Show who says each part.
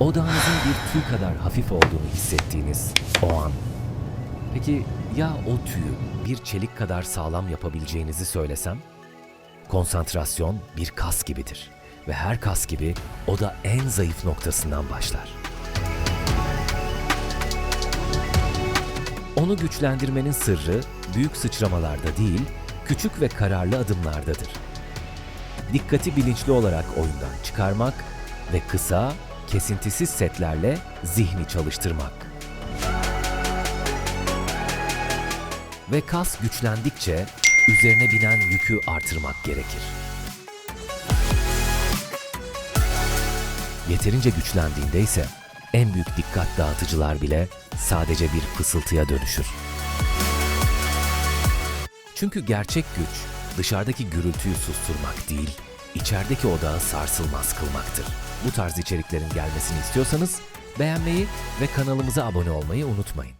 Speaker 1: Odağınızın bir tüy kadar hafif olduğunu hissettiğiniz o an. Peki ya o tüyü bir çelik kadar sağlam yapabileceğinizi söylesem? Konsantrasyon bir kas gibidir ve her kas gibi o da en zayıf noktasından başlar. Onu güçlendirmenin sırrı büyük sıçramalarda değil, küçük ve kararlı adımlardadır. Dikkati bilinçli olarak oyundan çıkarmak ve kısa, kesintisiz setlerle zihni çalıştırmak. Ve kas güçlendikçe üzerine binen yükü artırmak gerekir. Yeterince güçlendiğinde ise en büyük dikkat dağıtıcılar bile sadece bir fısıltıya dönüşür. Çünkü gerçek güç dışarıdaki gürültüyü susturmak değil, içerideki odağı sarsılmaz kılmaktır. Bu tarz içeriklerin gelmesini istiyorsanız beğenmeyi ve kanalımıza abone olmayı unutmayın.